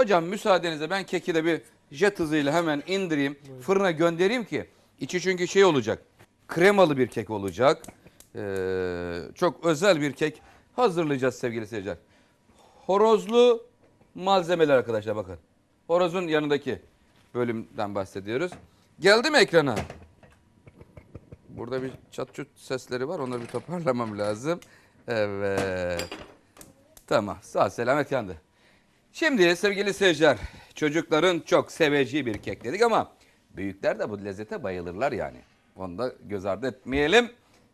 Hocam müsaadenizle ben keki de bir jet hızıyla hemen indireyim. Fırına göndereyim ki. içi çünkü şey olacak. Kremalı bir kek olacak. Ee, çok özel bir kek hazırlayacağız sevgili seyirciler. Horozlu malzemeler arkadaşlar bakın. Horozun yanındaki bölümden bahsediyoruz. Geldi mi ekrana? Burada bir çat çut sesleri var. Onları bir toparlamam lazım. Evet. Tamam. Sağ selamet yandı. Şimdi sevgili seyirciler, çocukların çok seveceği bir kek dedik ama büyükler de bu lezzete bayılırlar yani. Onu da göz ardı etmeyelim.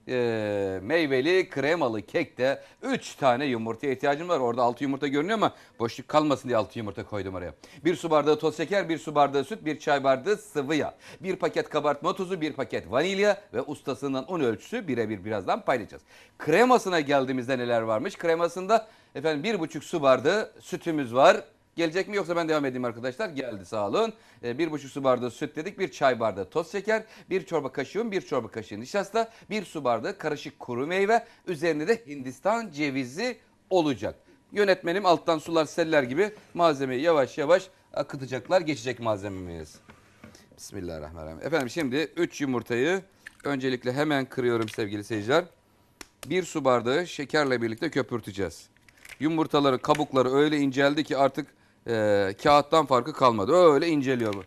Ee, meyveli kremalı kekte 3 tane yumurtaya ihtiyacım var. Orada 6 yumurta görünüyor ama boşluk kalmasın diye 6 yumurta koydum oraya. 1 su bardağı toz şeker, 1 su bardağı süt, 1 çay bardağı sıvı yağ. 1 paket kabartma tozu, 1 paket vanilya ve ustasının un ölçüsü birebir birazdan paylaşacağız. Kremasına geldiğimizde neler varmış? Kremasında efendim 1,5 su bardağı sütümüz var. Gelecek mi yoksa ben devam edeyim arkadaşlar. Geldi sağ olun. Ee, bir buçuk su bardağı süt dedik. Bir çay bardağı toz şeker. Bir çorba kaşığı bir çorba kaşığı nişasta. Bir su bardağı karışık kuru meyve. Üzerinde de Hindistan cevizi olacak. Yönetmenim alttan sular seller gibi malzemeyi yavaş yavaş akıtacaklar. Geçecek malzememiz. Bismillahirrahmanirrahim. Efendim şimdi 3 yumurtayı öncelikle hemen kırıyorum sevgili seyirciler. Bir su bardağı şekerle birlikte köpürteceğiz. Yumurtaların kabukları öyle inceldi ki artık e, kağıttan farkı kalmadı. Öyle inceliyor bu.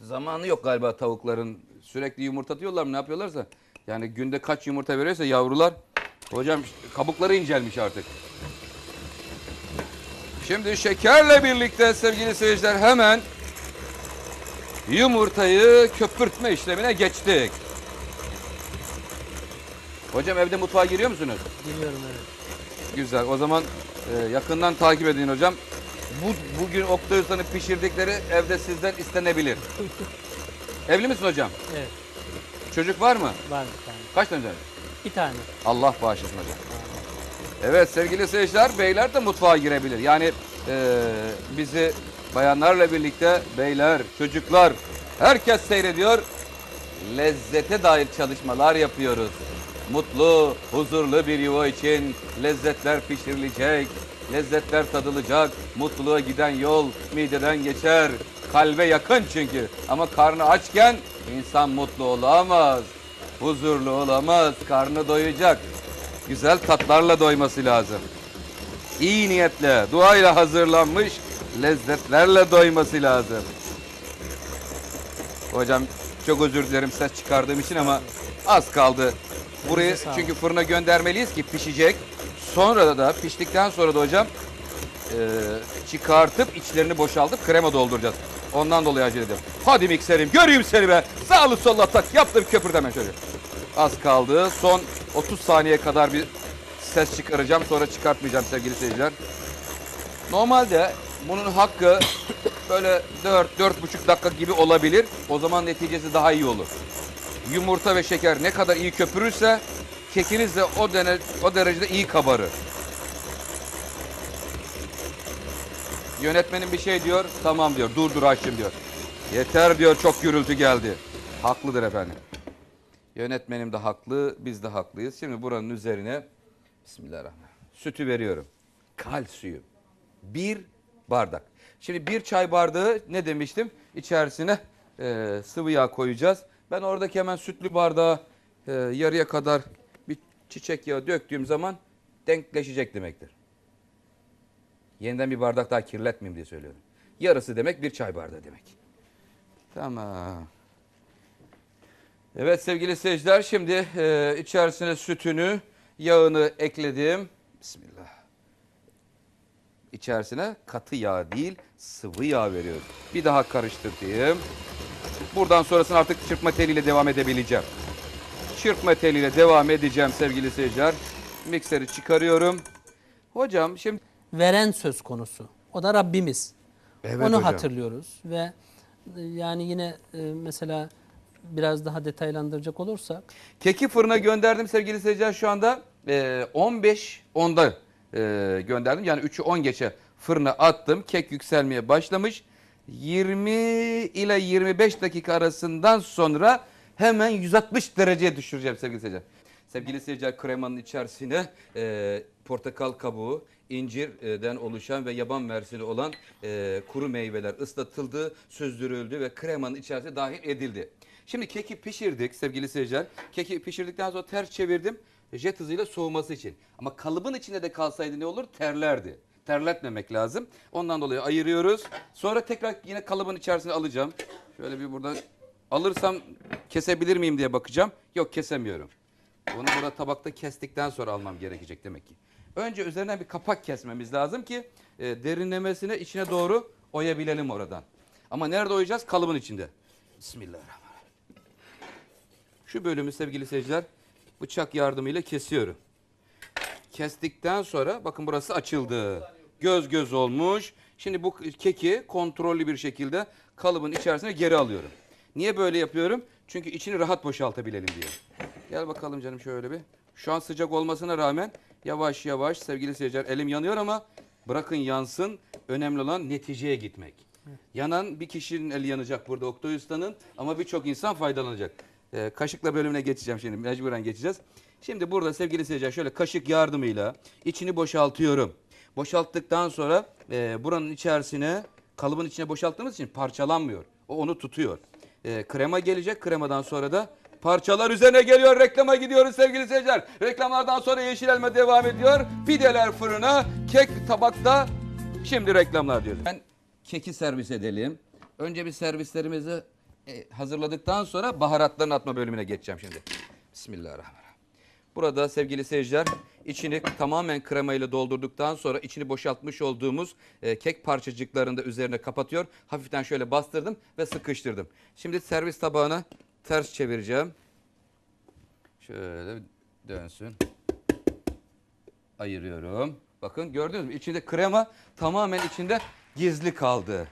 Zamanı yok galiba tavukların. Sürekli yumurta atıyorlar mı ne yapıyorlarsa. Yani günde kaç yumurta veriyorsa yavrular. Hocam kabukları incelmiş artık. Şimdi şekerle birlikte sevgili seyirciler hemen yumurtayı köpürtme işlemine geçtik. Hocam evde mutfağa giriyor musunuz? Biliyorum evet. Güzel. O zaman e, yakından takip edin hocam. Bu bugün Oktay Usta'nın pişirdikleri evde sizden istenebilir. Evli misin hocam? Evet. Çocuk var mı? Var bir tane. Kaç tane? çocuk? Bir tane. Allah bağışlasın hocam. Evet sevgili seyirciler beyler de mutfağa girebilir. Yani e, bizi bayanlarla birlikte beyler, çocuklar herkes seyrediyor. Lezzete dair çalışmalar yapıyoruz. Mutlu, huzurlu bir yuva için lezzetler pişirilecek, lezzetler tadılacak. Mutluluğa giden yol mideden geçer. Kalbe yakın çünkü. Ama karnı açken insan mutlu olamaz. Huzurlu olamaz. Karnı doyacak. Güzel tatlarla doyması lazım. İyi niyetle, duayla hazırlanmış lezzetlerle doyması lazım. Hocam çok özür dilerim ses çıkardığım için ama az kaldı. Burayı çünkü fırına göndermeliyiz ki pişecek. Sonra da piştikten sonra da hocam e, çıkartıp içlerini boşaltıp krema dolduracağız. Ondan dolayı acele ediyorum. Hadi mikserim göreyim seni be. Sağlı sollu atak yaptım köpürdeme şöyle. Az kaldı. Son 30 saniye kadar bir ses çıkaracağım. Sonra çıkartmayacağım sevgili seyirciler. Normalde bunun hakkı böyle 4-4,5 dakika gibi olabilir. O zaman neticesi daha iyi olur. Yumurta ve şeker ne kadar iyi köpürürse kekiniz de o, dene, o derecede iyi kabarır. Yönetmenin bir şey diyor, tamam diyor, durdur Ayşem diyor. Yeter diyor, çok gürültü geldi. Haklıdır efendim. Yönetmenim de haklı, biz de haklıyız. Şimdi buranın üzerine Bismillahirrahmanirrahim. Sütü veriyorum. Kalsiyum. Bir bardak. Şimdi bir çay bardağı ne demiştim? İçerisine e, sıvı yağ koyacağız. Ben oradaki hemen sütlü bardağı e, yarıya kadar çiçek yağı döktüğüm zaman denkleşecek demektir. Yeniden bir bardak daha kirletmeyeyim diye söylüyorum. Yarısı demek bir çay bardağı demek. Tamam. Evet sevgili seyirciler şimdi e, içerisine sütünü, yağını ekledim. Bismillah. İçerisine katı yağ değil sıvı yağ veriyoruz. Bir daha karıştırayım. Buradan sonrasını artık çırpma teliyle devam edebileceğim. Çırpma teliyle devam edeceğim sevgili seyirciler. Mikseri çıkarıyorum. Hocam şimdi Veren söz konusu. O da Rabbimiz. Evet Onu hocam. hatırlıyoruz ve e, yani yine e, mesela biraz daha detaylandıracak olursak Keki fırına gönderdim sevgili seyirciler şu anda e, 15 onda e, gönderdim. Yani 3'ü 10 geçe fırına attım. Kek yükselmeye başlamış. 20 ile 25 dakika arasından sonra hemen 160 dereceye düşüreceğim sevgili seyirciler. Sevgili seyirciler kremanın içerisine e, portakal kabuğu, incirden oluşan ve yaban mersini olan e, kuru meyveler ıslatıldı, süzdürüldü ve kremanın içerisine dahil edildi. Şimdi keki pişirdik sevgili seyirciler. Keki pişirdikten sonra ters çevirdim jet hızıyla soğuması için. Ama kalıbın içinde de kalsaydı ne olur? Terlerdi. Terletmemek lazım. Ondan dolayı ayırıyoruz. Sonra tekrar yine kalıbın içerisine alacağım. Şöyle bir buradan alırsam kesebilir miyim diye bakacağım. Yok kesemiyorum. Bunu burada tabakta kestikten sonra almam gerekecek demek ki. Önce üzerinden bir kapak kesmemiz lazım ki e, derinlemesine içine doğru oyabilelim oradan. Ama nerede oyacağız? Kalıbın içinde. Bismillahirrahmanirrahim. Şu bölümü sevgili seyirciler bıçak yardımıyla kesiyorum. Kestikten sonra bakın burası açıldı. Göz göz olmuş. Şimdi bu keki kontrollü bir şekilde kalıbın içerisine geri alıyorum. Niye böyle yapıyorum? Çünkü içini rahat boşaltabilelim diye. Gel bakalım canım şöyle bir. Şu an sıcak olmasına rağmen yavaş yavaş sevgili seyirciler elim yanıyor ama bırakın yansın. Önemli olan neticeye gitmek. Yanan bir kişinin eli yanacak burada Oktay Usta'nın ama birçok insan faydalanacak. Ee, kaşıkla bölümüne geçeceğim şimdi mecburen geçeceğiz. Şimdi burada sevgili seyirciler şöyle kaşık yardımıyla içini boşaltıyorum. Boşalttıktan sonra e, buranın içerisine kalıbın içine boşalttığımız için parçalanmıyor. O onu tutuyor. E, krema gelecek. Kremadan sonra da parçalar üzerine geliyor. Reklama gidiyoruz sevgili seyirciler. Reklamlardan sonra yeşil elma devam ediyor. Pideler fırına, kek tabakta. Şimdi reklamlar diyoruz. Ben keki servis edelim. Önce bir servislerimizi e, hazırladıktan sonra baharatların atma bölümüne geçeceğim şimdi. Bismillahirrahmanirrahim. Burada sevgili seyirciler içini tamamen kremayla doldurduktan sonra içini boşaltmış olduğumuz e, kek parçacıklarını da üzerine kapatıyor. Hafiften şöyle bastırdım ve sıkıştırdım. Şimdi servis tabağına ters çevireceğim. Şöyle dönsün. Ayırıyorum. Bakın gördünüz mü? İçinde krema tamamen içinde gizli kaldı.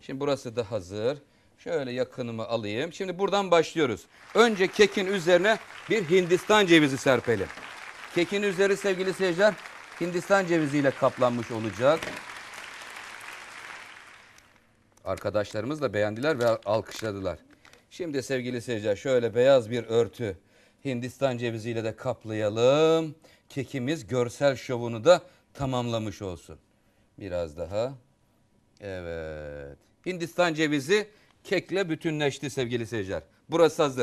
Şimdi burası da hazır. Şöyle yakınımı alayım. Şimdi buradan başlıyoruz. Önce kekin üzerine bir Hindistan cevizi serpelim. Kekin üzeri sevgili seyirciler Hindistan ceviziyle kaplanmış olacak. Arkadaşlarımız da beğendiler ve alkışladılar. Şimdi sevgili seyirciler şöyle beyaz bir örtü Hindistan ceviziyle de kaplayalım. Kekimiz görsel şovunu da tamamlamış olsun. Biraz daha. Evet. Hindistan cevizi kekle bütünleşti sevgili seyirciler. Burası hazır.